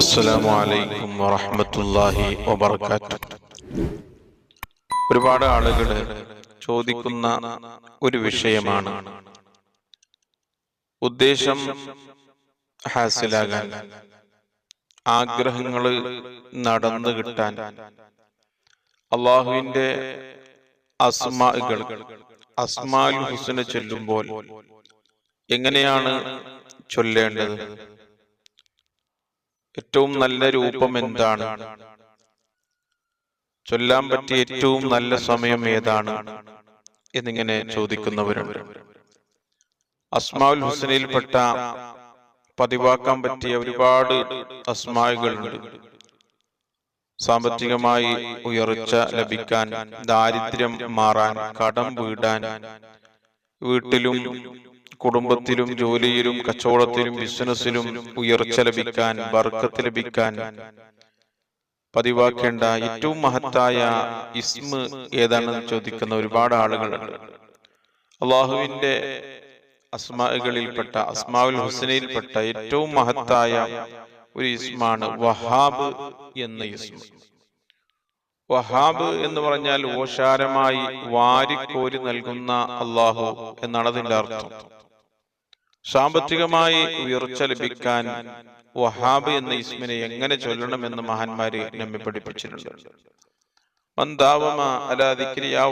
അസ്സലാമു അലൈക്കും വറഹ്മത്തുള്ളാഹി വബർക്കാത്തു ഒരുപാട് ആളുകൾ ചോദിക്കുന്ന ഒരു വിഷയമാണ്. ഉദ്ദേശം ഹാസിലാകാൻ ആഗ്രഹങ്ങൾ നടന്നു കിട്ടാൻ. അള്ളാഹുവിന്റെ അസ്മാകൾ അസ്മാൽ ഹുസന ചൊല്ലുമ്പോൾ എങ്ങനെയാണ് ചൊല്ലേണ്ടത്? ഏറ്റവും നല്ല രൂപം എന്താണ്? ചൊല്ലാൻ പറ്റിയ ഏറ്റവും നല്ല സമയം ഏതാണ്? എന്നിങ്ങനെ ചോദിക്കുന്നവരുണ്ട്. അസ്മാഉൽ ഹുസനയിൽപ്പെട്ട പതിവാക്കാൻ പറ്റിയ ഒരുപാട് അസ്മാകളുണ്ട് സാമ്പത്തികമായി ഉയർച്ച ലഭിക്കാൻ ദാരിദ്ര്യം മാറാൻ കടം വീടാൻ വീട്ടിലും കുടുംബത്തിലും ജോലിയിലും കച്ചവടത്തിലും ബിസിനസ്സിലും ഉയർച്ച ലഭിക്കാൻ ബർക്കത്ത് ലഭിക്കാൻ പതിവാക്കേണ്ട ഏറ്റവും മഹത്തായ ഇസ്മ ഏതാണെന്ന് ചോദിക്കുന്ന ഒരുപാട് ആളുകളുണ്ട് അള്ളാഹുവിന്റെ അസ്മാകളിൽപ്പെട്ട അസ്മാവുൽ ഹുസനയിൽപ്പെട്ട ഏറ്റവും മഹത്തായ ഒരു ഇസ്മാണ് വഹാബ് എന്ന ഇസ്മ. വഹാബ് എന്ന് പറഞ്ഞാൽ ഓശാരമായി വാരിക്കോരി നൽകുന്ന അള്ളാഹു എന്നാണ് അതിന്റെ അർത്ഥം. സാമ്പത്തികമായി ഉയർച്ച ലഭിക്കാൻ വഹാബ് എന്ന ഇസ്മിനെ എങ്ങനെ ചൊല്ലണം എന്ന് മഹാന്മാര് നമ്മെ പഠിപ്പിച്ചിട്ടുണ്ട്. വന്താവമ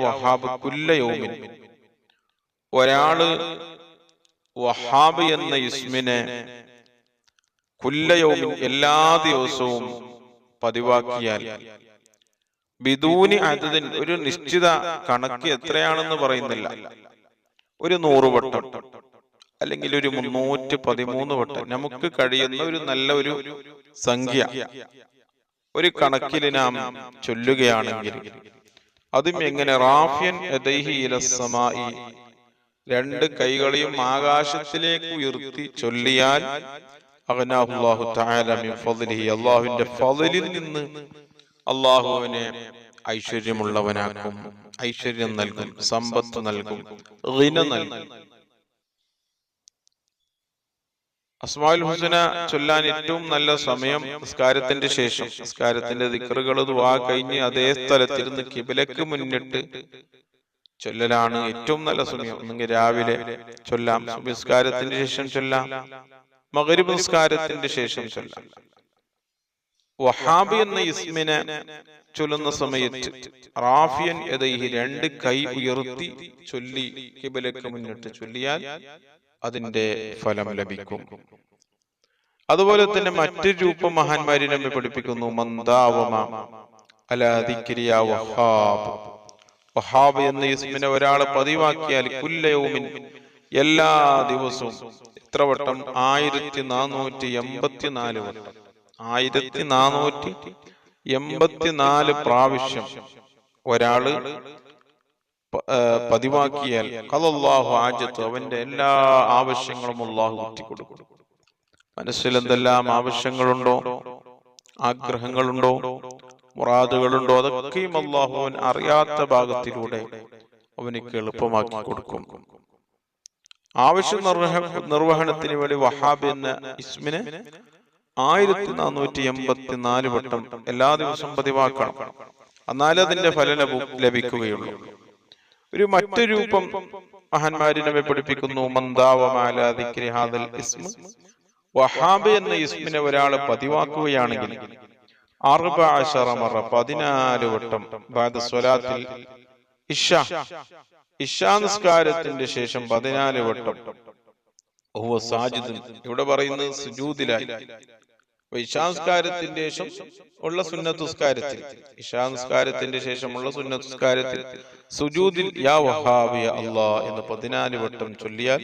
വഹാബ് കുല്ലയോമിൻ ഒരാൾ വഹാബ് എന്ന ഇസ്മിനെ കുല്ലയോമിൻ എല്ലാ ദിവസവും പതിവാക്കിയാൽ ബിദൂനി അതതിൻ ഒരു നിശ്ചിത കണക്ക് എത്രയാണെന്ന് പറയുന്നില്ല. ഒരു നൂറ് വട്ടം. അല്ലെങ്കിൽ ഒരു മുന്നൂറ്റി പതിമൂന്ന് വട്ടം. നമുക്ക് കഴിയുന്ന ഒരു നല്ല ഒരു സംഖ്യ. ഒരു കണക്കിൽ നാം ചൊല്ലുകയാണെങ്കിൽ അതും എങ്ങനെ? റാഫിയൻ യദൈഹി ഇല സമായി രണ്ട് കൈകളെയും ആകാശത്തിലേക്ക് ഉയർത്തി ചൊല്ലിയാൽ ഫദ്ലിഹി. അല്ലാഹുവിന്റെ ഫദ്ലിൽ നിന്ന് അള്ളാഹുവിനെ ഐശ്വര്യമുള്ളവനാക്കും ഐശ്വര്യം നൽകും സമ്പത്ത് നൽകും ഋന നൽകും അസ്മാഉൽ ഹുസന ചൊല്ലാൻ ഏറ്റവും നല്ല സമയം നിസ്കാരത്തിന്റെ ശേഷം. നിസ്കാരത്തിന്റെ ദിക്കറുകൾ ദുആ കഴിഞ്ഞ് അതേ സ്ഥലത്തിരുന്ന് കിബിലക്ക് മുന്നിട്ട് ചൊല്ലലാണ് ഏറ്റവും നല്ല സമയം. ഒന്നെങ്കിൽ രാവിലെ ചൊല്ലാം നിസ്കാരത്തിന്റെ ശേഷം ചൊല്ലാം. മകരി നിസ്കാരത്തിന്റെ ശേഷം ചൊല്ലാം. വഹാബി എന്ന ഇസ്മിനെ ചൊല്ലുന്ന സമയത്ത് റാഫിയൻ എതൈഹി രണ്ട് കൈ ഉയർത്തി ചൊല്ലി കിബിലക്ക് മുന്നിട്ട് ചൊല്ലിയാൽ അതിന്റെ ഫലം ലഭിക്കും. അതുപോലെ തന്നെ മറ്റു രൂപ മഹാന്മാരി നമ്മെ പഠിപ്പിക്കുന്നു. മന്ദാവമ. അലാദിക്രിയ വഹാബ്. വഹാബ്. എന്ന ഇസ്മിനെ ഒരാൾ പതിവാക്കിയാൽ കുല്ലയവുമിൻ എല്ലാ ദിവസവും എത്ര വട്ടം? ആയിരത്തി നാനൂറ്റി എൺപത്തിനാല് വട്ടം. ആയിരത്തി നാനൂറ്റി എൺപത്തിനാല് പ്രാവശ്യം ഒരാൾ പതിവാക്കിയാൽ കലല്ലാഹു ആജത്ത് അവന്റെ എല്ലാ ആവശ്യങ്ങളും അള്ളാഹു കൊടുക്കും മനസ്സിൽ എന്തെല്ലാം ആവശ്യങ്ങളുണ്ടോ? ആഗ്രഹങ്ങളുണ്ടോ? മുറാദുകളുണ്ടോ? അതൊക്കെയും അള്ളാഹുവൻ അറിയാത്ത ഭാഗത്തിലൂടെ അവനിക്ക് എളുപ്പമാക്കി കൊടുക്കും. ആവശ്യ നിർവഹ നിർവഹണത്തിന് വേണ്ടി വഹാബ് എന്ന ഇസ്മിനെ ആയിരത്തി നാനൂറ്റി എൺപത്തി നാല് വട്ടം എല്ലാ ദിവസവും പതിവാക്കണം. എന്നാലേ അതിന്റെ ഫലം ലഭിക്കുകയുള്ളൂ. ഒരു മറ്റു രൂപം മഹാന്മാരി നമ്മെ പഠിപ്പിക്കുന്നു വഹാബ് എന്ന ഇസ്മിനെ ഒരാൾ പതിവാക്കുകയാണെങ്കിൽ അറുപ അഷറമറ പതിനാല് വട്ടം സ്വലാത്തിൽ ഇഷ. ഇഷാ നിസ്കാരത്തിന്റെ ശേഷം പതിനാല് വട്ടം. ഇവിടെ പറയുന്നത് ഇഷാസ്കാരത്തിന്റെ ശേഷം ഉള്ള സുന്നത്തുസ്കാരത്തിൽ ഇഷാംസ്കാരത്തിന്റെ ശേഷമുള്ള സുന്നത്തുസ്കാരത്തിൽ സുജൂദിൽ യാ വഹാബിയ അല്ലാ എന്ന് പതിനാല് വട്ടം ചൊല്ലിയാൽ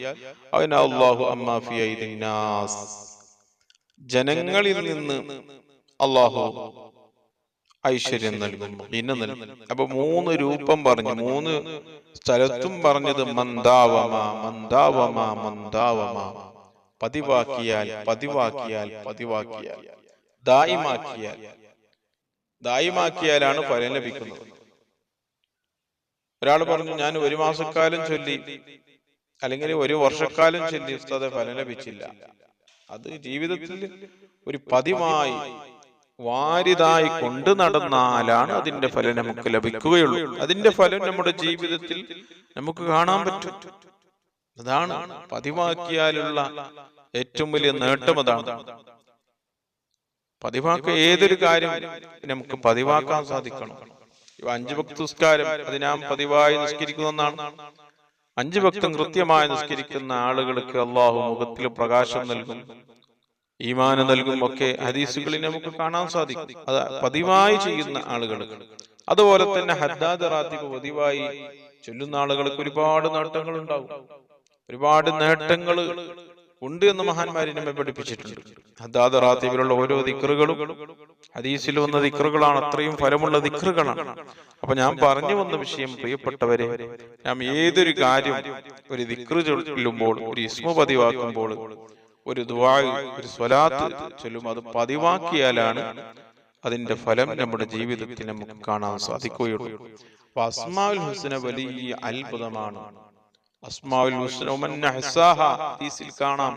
അവൻ അള്ളാഹു അമ്മാഫി ജനങ്ങളിൽ നിന്ന് അള്ളാഹു ഐശ്വര്യം നൽകും ഇന്ന നൽകും അപ്പൊ മൂന്ന് രൂപം പറഞ്ഞു മൂന്ന് സ്ഥലത്തും പറഞ്ഞത് മന്ദാവമ മന്ദാവമ മന്ദാവമ. പതിവാക്കിയാൽ പതിവാക്കിയാൽ പതിവാക്കിയാൽ ദായിമാക്കിയാൽ. ദായിമാക്കിയാലാണ് ഫലം ലഭിക്കുന്നത്. ഒരാൾ പറഞ്ഞു ഞാൻ ഒരു മാസക്കാലം ചൊല്ലി. അല്ലെങ്കിൽ ഒരു വർഷക്കാലം ചൊല്ലി ഉസ്താദെ ഫലം ലഭിച്ചില്ല. അത് ജീവിതത്തിൽ ഒരു പതിവായി വാരിതായി കൊണ്ട് നടന്നാലാണ് അതിന്റെ ഫലം നമുക്ക് ലഭിക്കുകയുള്ളൂ. അതിന്റെ ഫലം നമ്മുടെ ജീവിതത്തിൽ നമുക്ക് കാണാൻ പറ്റും. അതാണ് പതിവാക്കിയാലുള്ള ഏറ്റവും വലിയ നേട്ടം അതാണ്. പതിവാക്ക ഏതൊരു കാര്യം നമുക്ക് പതിവാക്കാൻ സാധിക്കണം. അഞ്ചു ഭക്തസ്കാരം അത് നാം പതിവായി നിസ്കരിക്കുന്നതാണ്. അഞ്ചു ഭക്തം കൃത്യമായി നിസ്കരിക്കുന്ന ആളുകൾക്ക് അള്ളാഹു മുഖത്തിൽ പ്രകാശം നൽകും ഈമാന നൽകും ഒക്കെ ഹദീസുകളിൽ നമുക്ക് കാണാൻ സാധിക്കും. അത് പതിവായി ചെയ്യുന്ന ആളുകൾ. അതുപോലെ തന്നെ ഹദ്ദാദ് റാത്തിബ് പതിവായി ചൊല്ലുന്ന ആളുകൾക്ക് ഒരുപാട് നേട്ടങ്ങൾ ഉണ്ടാവും ഒരുപാട് നേട്ടങ്ങൾ ഉണ്ട് എന്ന് മഹാന്മാരെ നമ്മെ പഠിപ്പിച്ചിട്ടുണ്ട്. ഹദ്ദാദ് റാത്തിബിലുള്ള ഓരോ ദിക്റുകളും ഹദീസിൽ വന്ന ദിക്റുകളാണ്. അത്രയും ഫലമുള്ള ദിക്റുകളാണ്. അപ്പൊ ഞാൻ പറഞ്ഞു വന്ന വിഷയം പ്രിയപ്പെട്ടവരെ ഞാൻ ഏതൊരു കാര്യം ഒരു ദിക്റ് ചൊല്ലുമ്പോൾ ഒരു ഇസ്മ പതിവാക്കുമ്പോൾ ഒരു ദുആ ഒരു സ്വലാത്ത് ചൊല്ലും അത് പതിവാക്കിയാലാണ് അതിന്റെ ഫലം നമ്മുടെ ജീവിതത്തിൽ നമുക്ക് കാണാൻ സാധിക്കുകയുള്ളൂ. അപ്പൊ അസ്മാഉൽ ഹുസ്ന വലിയ അത്ഭുതമാണ്. അസ്മാഉൽ ഹുസ്ന ഒമൻ നഹ്സാഹ ഹദീസിൽ കാണാം.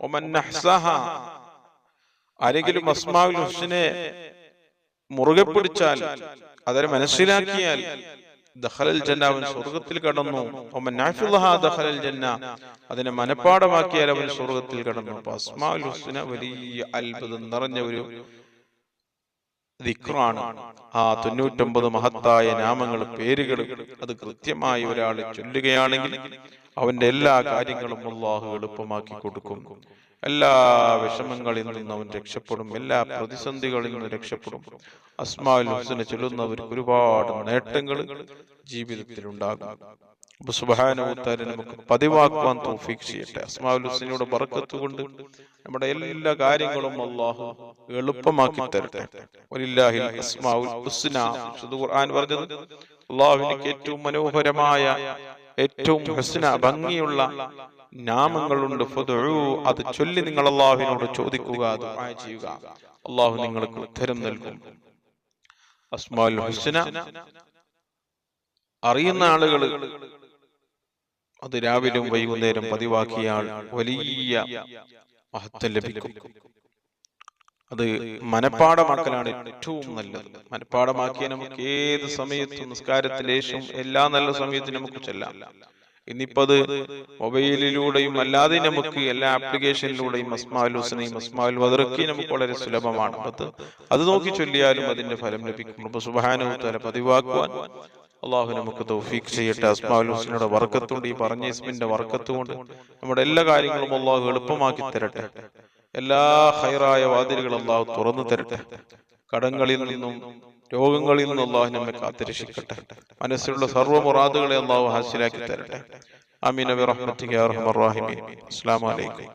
ഒമൻ നഹ്സാഹ. ആരെങ്കിലും അസ്മാഉൽ ഹുസ്നെ മുറുകെ പിടിച്ചാൽ അതിനെ മനസ്സിലാക്കിയാൽ ദഹലൽ ജന്ന അവൻ സ്വർഗത്തിൽ കടന്നു. ഒമൻ നാഫിളഹ ദഖലൽ ജന്ന അതിനെ മനപ്പാടമാക്കിയാൽ അവൻ സ്വർഗത്തിൽ കടന്നു. അപ്പൊ അസ്മാഉൽ ഹുസ്ന വലിയ അത്ഭുതം നിറഞ്ഞ ഒരു ദിക്റാണ് ആ തൊണ്ണൂറ്റൊമ്പത് മഹത്തായ നാമങ്ങൾ പേരുകൾ അത് കൃത്യമായി ഒരാൾ ചൊല്ലുകയാണെങ്കിൽ അവന്റെ എല്ലാ കാര്യങ്ങളും അള്ളാഹു എളുപ്പമാക്കി കൊടുക്കും. എല്ലാ വിഷമങ്ങളിൽ നിന്നും അവൻ രക്ഷപ്പെടും എല്ലാ പ്രതിസന്ധികളിൽ നിന്നും രക്ഷപ്പെടും. അസ്മാൽ ഹുസ്ന ചൊല്ലുന്നവർക്ക് ഒരുപാട് നേട്ടങ്ങൾ ജീവിതത്തിൽ ഉണ്ടാകും അപ്പൊ സുബാനുത്താരെ നമുക്ക് പതിവാക്കുവാൻ തോഫീക്ക് ചെയ്യട്ടെ. അസ്മാഉൽ ഹുസ്നയുടെ ബർക്കത്ത് നമ്മുടെ എല്ലാ കാര്യങ്ങളും അള്ളാഹു എളുപ്പമാക്കി തരട്ടെ. വലില്ലാഹിൽ അസ്മാഉൽ ഹുസ്ന ഖുർആൻ പറഞ്ഞത് അള്ളാഹുവിനേക്ക് ഏറ്റവും മനോഹരമായ ഏറ്റവും ഹുസ്ന ഭംഗിയുള്ള നാമങ്ങളുണ്ട്. അത് ചൊല്ലി നിങ്ങൾ അള്ളാഹുവിനോട് ചോദിക്കുക ദുആ ചെയ്യുക. അള്ളാഹു നിങ്ങൾക്ക് ഉത്തരം നൽകും. അസ്മാൽ ഹുസ്ന അറിയുന്ന ആളുകൾ അത് രാവിലും വൈകുന്നേരം പതിവാക്കിയാൽ വലിയ മഹത്വം ലഭിക്കും. അത് മനപ്പാടമാക്കലാണ് ഏറ്റവും നല്ലത്. മനപ്പാടമാക്കിയ നമുക്ക് ഏത് സമയത്തും നിസ്കാരത്തിന്റെ ശേഷം എല്ലാ നല്ല സമയത്തും നമുക്ക് ചെല്ലാം. ഇന്നിപ്പോ അത് മൊബൈലിലൂടെയും അല്ലാതെ നമുക്ക് എല്ലാ ആപ്ലിക്കേഷനിലൂടെയും അസ്മാൽ ഹുസനെയും അസ്മാൽ വദറക്കി നമുക്ക് വളരെ സുലഭമാണ്. അത് അത് നോക്കി ചൊല്ലിയാലും അതിന്റെ ഫലം ലഭിക്കും. സുബാനുത്തല പതിവാക്കുവാൻ. അള്ളാഹു നമുക്ക് തൗഫീഖ് ചെയ്യട്ടെ. അസ്മാഉൽ ഹുസ്നയുടെ ഈ പറഞ്ഞ ഇസ്മിന്റെ വർക്കത്തുകൊണ്ട് നമ്മുടെ എല്ലാ കാര്യങ്ങളും അള്ളാഹു എളുപ്പമാക്കി തരട്ടെ. എല്ലാ ഹൈറായ വാതിലുകൾ അള്ളാഹു തുറന്നു തരട്ടെ. കടങ്ങളിൽ നിന്നും രോഗങ്ങളിൽ നിന്നും അള്ളാഹു നമ്മെ കാത്തിരക്ഷിക്കട്ടെ. മനസ്സിലുള്ള സർവ മുറാദുകളെ അള്ളാഹു ഹാസിലാക്കി തരട്ടെ. അമീൻ അബി റഹ്മത്തിക്ക് അസ്സലാമു അലൈക്കും.